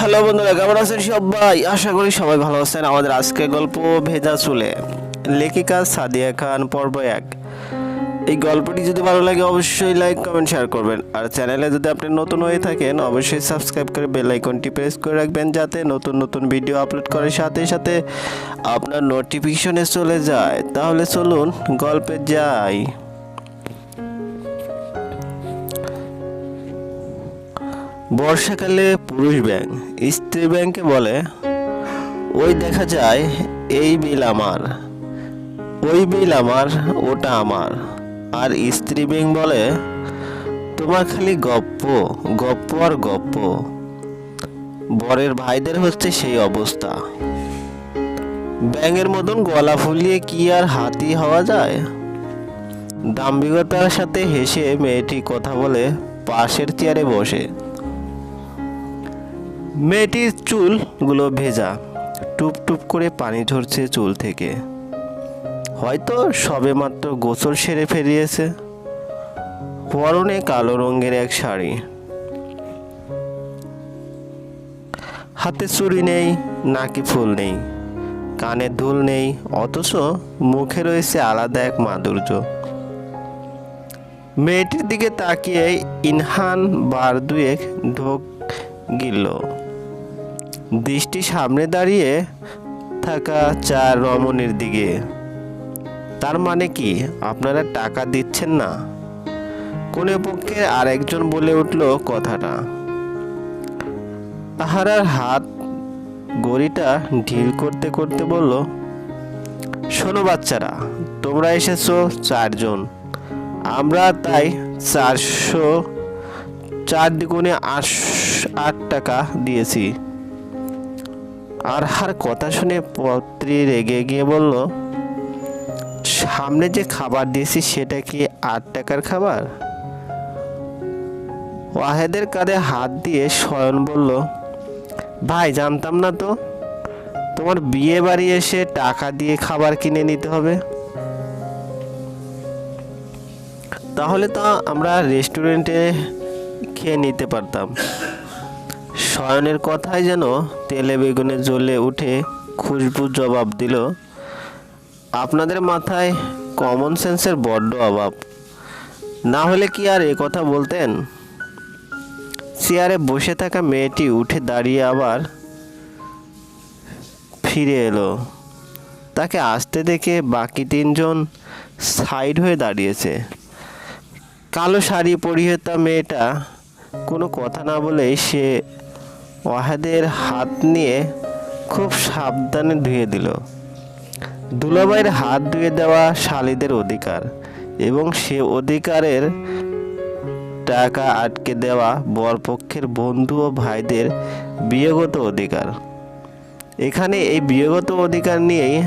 Hello বন্ধুরা, কেমন আছেন সবাই? আশা করি সবাই ভালো আছেন। আমাদের আজকে গল্প ভেজা চুলে। লেখিকা সাদিয়া খান, পর্ব এক। এই গল্পটি যদি ভালো লাগে, অবশ্যই লাইক কমেন্ট শেয়ার করবেন। আর চ্যানেলে যদি আপনি নতুন হয়ে থাকেন, অবশ্যই সাবস্ক্রাইব করে বেল আইকনটি প্রেস করে রাখবেন, যাতে নতুন নতুন ভিডিও আপলোড করার সাথে সাথে আপনার নোটিফিকেশনে চলে যায়। তাহলে চলুন গল্পে যাই। বর্ষাকালে পুরুষ ব্যাংক স্ত্রী ব্যাংকে বলে, ওই দেখা যায়, এই বিল আমার, ওই বিল আমার, ওটা আমার। আর স্ত্রী ব্যাংক বলে, তোমার খালি গপ্প গপ্প আর গপ্প। বরের ভাইদের হচ্ছে সেই অবস্থা। ব্যাঙের মতন গলা ফুলিয়ে কি আর হাতি হওয়া যায়? দাম্ভিকতার সাথে হেসে মেয়েটি কথা বলে পাশের চেয়ারে বসে। মেয়েটির চুলগুলো ভেজা, টুপ টুপ করে পানি ঝরছে চুল থেকে। হয়তো সবেমাত্র গোসল সেরে ফেরিয়েছে পরনে কালো রঙের এক শাড়ি। হাতে চুড়ি নেই, নাকি ফুল নেই। কানে দুল নেই, অথচ মুখে রয়েছে আলাদা এক মাধুর্য। মেয়েটির দিকে তাকিয়ে ইনহান বার দুয়েক ঢোক গিলল। দৃষ্টি সামনে দাঁড়িয়ে থাকা চার রমণীর দিকে। তার মানে কি? আপনারা টাকা দিচ্ছেন না? কোনে পক্ষে আরেকজন বলে উঠল কথাটা। আহারার হাত গড়িটা ঢিল করতে করতে বলল, শোনো বাচ্চারা, তোমরা এসেছ চারজন। আমরা তাই চারশো, চার দ্বিগুণে আট আট টাকা দিয়েছি। আর হার কথা শুনে পত্রী রেগে গিয়ে বলল, সামনে যে খাবার দিয়েছি সেটা কি আট টাকার খাবার? ওয়াহেদের কাঁধে হাত দিয়ে শয়ন বলল, ভাই, জানতাম না তো। তোমার বিয়ে বাড়ি এসে টাকা দিয়ে খাবার কিনে নিতে হবে। তাহলে তো আমরা রেস্টুরেন্টে খেয়ে নিতে পারতাম। শয়নের কথায় যেন তেলে বেগুনে জ্বলে উঠে খুশবু জবাব দিল, আপনাদের মাথায় কমন সেন্সের বড্ড অভাব। না হলে কি আর এ কথা বলতেন? চেয়ারে বসে থাকা মেয়েটি উঠে দাঁড়িয়ে আবার ফিরে এলো। তাকে আসতে দেখে বাকি তিনজন সাইড হয়ে দাঁড়িয়েছে। কালো শাড়ি পরিহিতা মেয়েটা কোনো কথা না বলেই সে ওয়াহেদের হাত নিয়ে খুব সাবধানে ধুয়ে দিল। দুলাভাইয়ের হাত ধুয়ে দেওয়া শালিদের অধিকার এবং সে অধিকারের টাকা আটকে দেওয়া বরপক্ষের বন্ধু ও ভাইদের বিয়েগত অধিকার। এখানে এই বিয়েগত অধিকার নিয়েই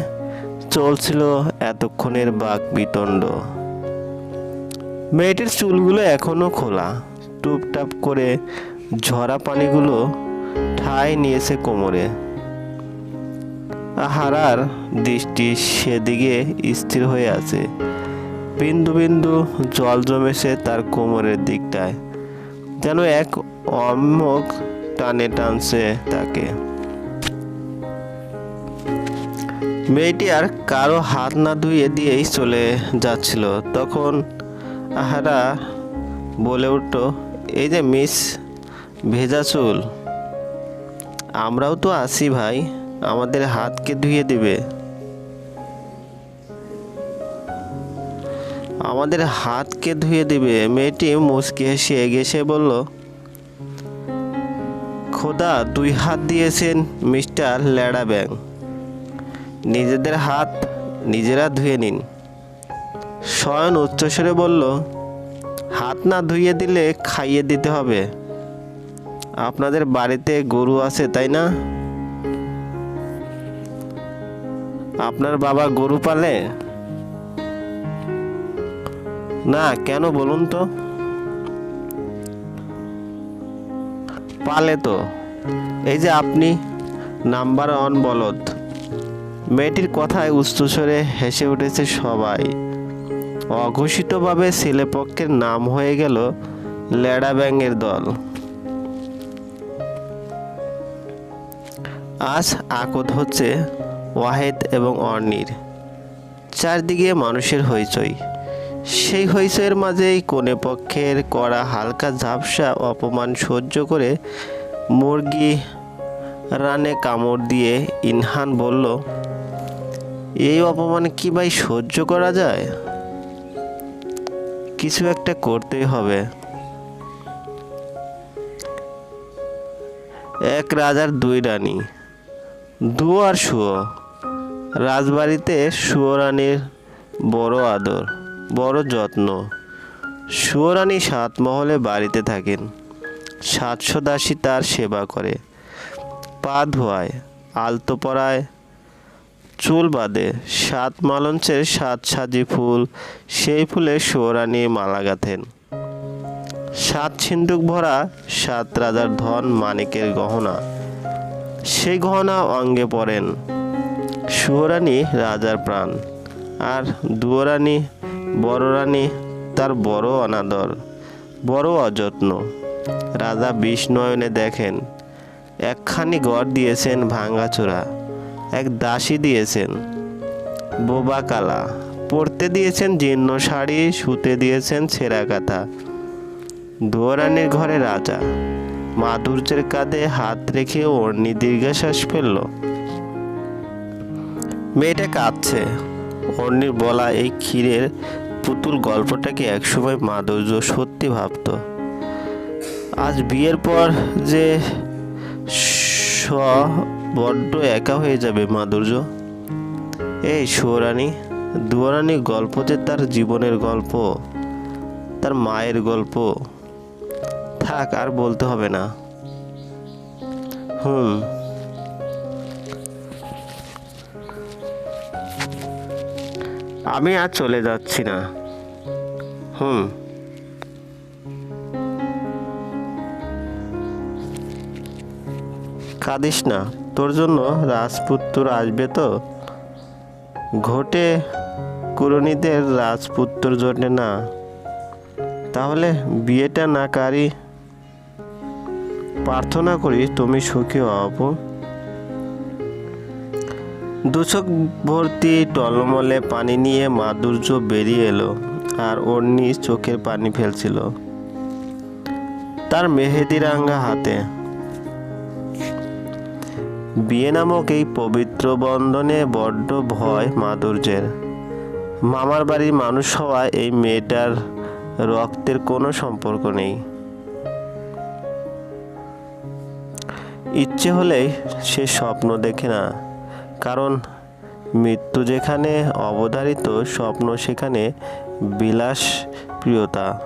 চলছিল এতক্ষণের বাক বিতণ্ড। মেয়েটির চুলগুলো এখনও খোলা। টুপটাপ করে ঝরা পানিগুলো ঠাই নিয়েছে কোমরে। হারার দৃষ্টি সেদিকে স্থির হয়ে আছে। বিন্দু বিন্দু জল জমেছে তার কোমরের দিকটায়। যেন এক অম্মক টানে টানছে তাকে। মেয়েটি আর কারও হাত না ধুয়ে দিয়েই চলে যাচ্ছিল। তখন আহারা বলে উঠল, এই যে মিস ভেজা চুল আমরাও তো আছি ভাই। আমাদের হাতকে ধুয়ে দিবে। আমাদের হাতকে ধুয়ে দিবে। মেয়েটি মুচকি হেসে গেছে বলল, খোদা দুই হাত দিয়েছেন মিস্টার ল্যাডা ব্যাং নিজেদের হাত নিজেরা ধুয়ে নিন। শয়ন উচ্চস্বরে বলল, হাত না ধুয়ে দিলে খাইয়ে দিতে হবে। আপনাদের বাড়িতে গরু আছে, তাই না? আপনার বাবা গরু পালে? না, কেন বলুন তো? পালে তো। এই যে আপনি নাম্বার ওয়ান বলদ। মেয়েটির কথায় উচ্চস্বরে হেসে উঠেছে সবাই। অঘোষিতভাবে ছেলেপক্ষের নাম হয়ে গেল ল্যাডা ব্যাঙের দল। আজ আকদ হচ্ছে ওয়াহেদ এবং অর্নির চারদিকে মানুষের হইচই। সেই হইচইয়ের মাঝেই কোনে পক্ষের করা হালকা ঝাপসা অপমান সহ্য করে মুরগি রানে কামড় দিয়ে ইনহান বলল, এই অপমান কি ভাই সহ্য করা যায়? কিছু একটা করতেই হবে। এক রাজার দুই রানী দু আর শুয়ো। রাজবাড়িতে শুয়োরানীর বড় আদর, বড় যত্ন। শুয়ো রানী সাত মহলে বাড়িতে থাকেন। সাতশো দাসী তার সেবা করে। পা ধোয়ায়, আলতো পরায়, চুল বাঁধে। সাত মালঞ্চের সাত সাজি ফুল, সেই ফুলে শুয়োরানী মালা গাঁথেন। সাত সিন্ধুক ভরা সাত রাজার ধন মানিকের গহনা। সেই গহনা অঙ্গে পড়েন সুহরানী রাজার প্রাণ, আর দুয়োরানী বড় রানী তার বড় অনাদর, বড় অযত্ন। রাজা বিষ্ণয়নে দেখেন, একখানি গড় দিয়েছেন ভাঙ্গাচোরা এক দাসী দিয়েছেন, বোবা কালা। পরতে দিয়েছেন জীর্ণ শাড়ি শুতে দিয়েছেন ছেঁড়া কাঁথা। দুয়ারানির ঘরে রাজা। মাধুর্যের কাঁধে হাত রেখে অর্ণি দীর্ঘশ্বাস ফেলল। মেয়েটা কাঁদছে। অর্ণির বলা এই ক্ষীরের পুতুল গল্পটাকে একসময় মাধুর্য সত্যি ভাবতো। আজ বিয়ের পর যে স বড্ড একা হয়ে যাবে মাধুর্য। এই সুরানি দুয়ারানি গল্প যে তার জীবনের গল্প, তার মায়ের গল্প থাক, আর বলতে হবে না। হুম। আমি আর চলে যাচ্ছি না। হুম। কাঁদিস না। তোর জন্য রাজপুত্র আসবে তো? ঘটে কুরনীদের রাজপুত্র জন্যে না। তাহলে বিয়েটা না কারি প্রার্থনা করি, তুমি সুখী হও দুচক ভর্তি টলমলে পানি নিয়ে মাধুর্য বেরিয়ে এলো আর অন্যি চোখের পানি ফেলছিল তার মেহেদি রাঙ্গা হাতে। বিয়ে নামক এই পবিত্র বন্ধনে বড্ড ভয় মাধুর্যের। মামার বাড়ির মানুষ হওয়া এই মেয়েটার রক্তের কোনো সম্পর্ক নেই। ইচ্ছে হলেই সে স্বপ্ন দেখে না। কারণ মৃত্যু যেখানে, অবধারিত স্বপ্ন সেখানে বিলাস প্রিয়তা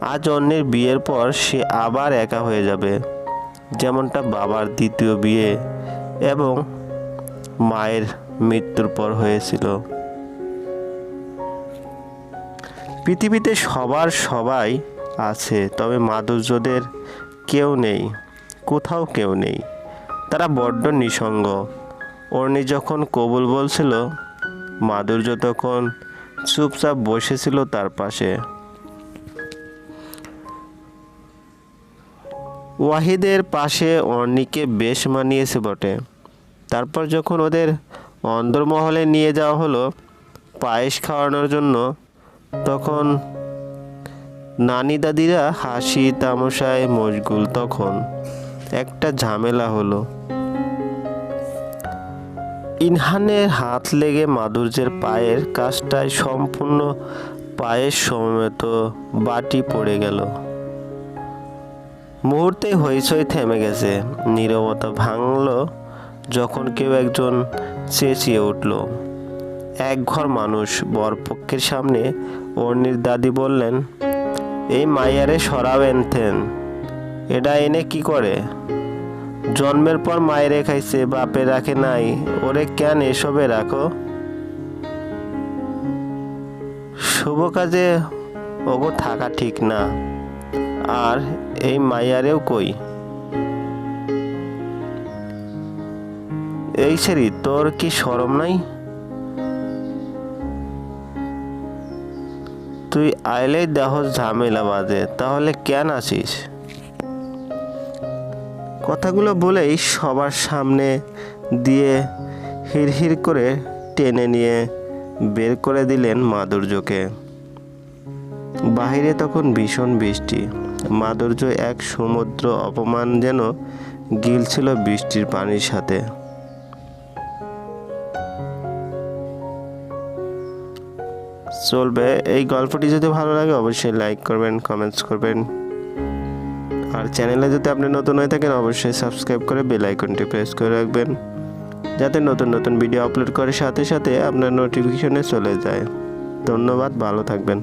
আজ অন্যের বিয়ের পর সে আবার একা হয়ে যাবে। যেমনটা বাবার দ্বিতীয় বিয়ে এবং মায়ের মৃত্যুর পর হয়েছিল। পৃথিবীতে সবার সবাই আছে, তবে মাধুর্যদের কেউ নেই। কোথাও কেউ নেই। তারা বড্ড নিঃসঙ্গ। অর্ণি যখন কবুল বলছিল মাধুর্য তখন চুপচাপ বসেছিল তার পাশে। ওয়াহিদের পাশে অর্ণিকে বেশ মানিয়েছে বটে। তারপর যখন ওদের অন্দরমহলে নিয়ে যাওয়া হলো, পায়েস খাওয়ানোর জন্য, তখন নানি দাদিরা হাসি তামশায় মশগুল তখন। একটা ঝামেলা হলো। ইনহানের হাত লেগে মাধুর্যের পায়ের কাজটায় সম্পূর্ণ পায়ের সমেত বাটি পড়ে গেল। মুহূর্তে হইচই থেমে গেছে। নীরবতা ভাঙল যখন কেউ একজন চেঁচিয়ে উঠল। এক ঘর মানুষ বরপক্ষের সামনে অর্ণির দাদি বললেন, এই মাইয়ারে সরাবেন থেন। এটা এনে কি করে? জন্মের পর মায়েরে খাইছে, বাপে রাখে নাই। ওরে কেন এসবে রাখো? শুভ কাজে ওগো থাকা ঠিক না। আর এই মাইয়ারেও কই? এই সেরি তোর কি সরম নাই? তুই আইলেই দেহ ঝামেলা বাজে, তাহলে কেন আসিস? কথাগুলো বলেই সবার সামনে দিয়ে হিড়হিড় করে টেনে নিয়ে বের করে দিলেন মাধুর্যকে। বাহিরে তখন ভীষণ বৃষ্টি। মাধুর্য এক সমুদ্র অপমান যেন গিলছিল বৃষ্টির পানির সাথে। চলবে, এই গল্পটি যদি ভালো লাগে অবশ্যই লাইক করবেন কমেন্টস করবেন। আর চ্যানেলে যদি আপনি নতুন হয়ে থাকেন, অবশ্যই সাবস্ক্রাইব করে বেল আইকনটি প্রেস করে রাখবেন, যাতে নতুন নতুন ভিডিও আপলোড করার সাথে সাথে আপনার নোটিফিকেশনে চলে যায়। ধন্যবাদ, ভালো থাকবেন।